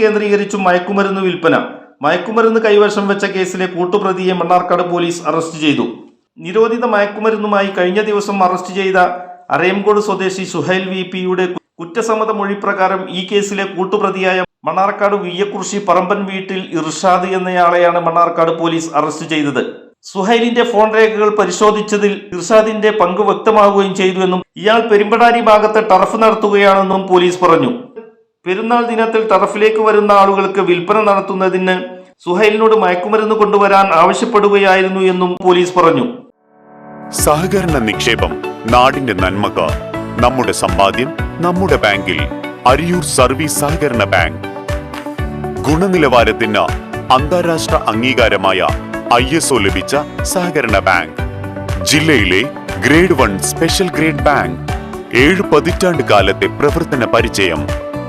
കേന്ദ്രീകരിച്ചും മയക്കുമരുന്ന് വിൽപ്പന. മയക്കുമരുന്ന് കൈവശം വെച്ച കേസിലെ കൂട്ടുപ്രതിയെ മണ്ണാർക്കാട് പോലീസ് അറസ്റ്റ് ചെയ്തു. നിരോധിത മയക്കുമരുന്നുമായി കഴിഞ്ഞ ദിവസം അറസ്റ്റ് ചെയ്ത അരയംകോട് സ്വദേശി സുഹൈൽ വി പിയുടെ കുറ്റസമ്മത മൊഴി പ്രകാരം ഈ കേസിലെ കൂട്ടുപ്രതിയായ മണ്ണാർക്കാട് വിയ്യക്കുറിശി പറമ്പൻ വീട്ടിൽ ഇർഷാദ് എന്നയാളെയാണ് മണ്ണാർക്കാട് പോലീസ് അറസ്റ്റ് ചെയ്തത്. സുഹൈലിന്റെ ഫോൺ രേഖകൾ പരിശോധിച്ചതിൽ ഇർഷാദിന്റെ പങ്ക് വ്യക്തമാവുകയും ചെയ്തുവെന്നും ഇയാൾ പെരുമ്പടാരി ഭാഗത്ത് ടർഫ് നടത്തുകയാണെന്നും പോലീസ് പറഞ്ഞു. പെരുന്നാൾ ദിനത്തിൽ തറഫിലേക്ക് വരുന്ന ആളുകൾക്ക് വിൽപ്പന നടത്തുന്നതിന് സുഹൈലിനോട് മയക്കുമരുന്ന് കൊണ്ടുവരാൻ ആവശ്യപ്പെടുകയായിരുന്നു എന്നും പോലീസ് പറഞ്ഞു. സഹകരണ നിക്ഷേപം നാടിന്റെ നന്മക്ക് നമ്മുടെ സമ്പാദ്യം നമ്മുടെ ബാങ്കിൽ അരിയൂർ സർവീസ് സഹകരണ ബാങ്ക്. ഗുണനിലവാരത്തിന് അന്താരാഷ്ട്ര അംഗീകാരമായ ഐ എസ് ഒ ലഭിച്ച സഹകരണ ബാങ്ക്. ജില്ലയിലെ grade one special grade bank. ഏഴ് പതിറ്റാണ്ട് കാലത്തെ പ്രവർത്തന പരിചയം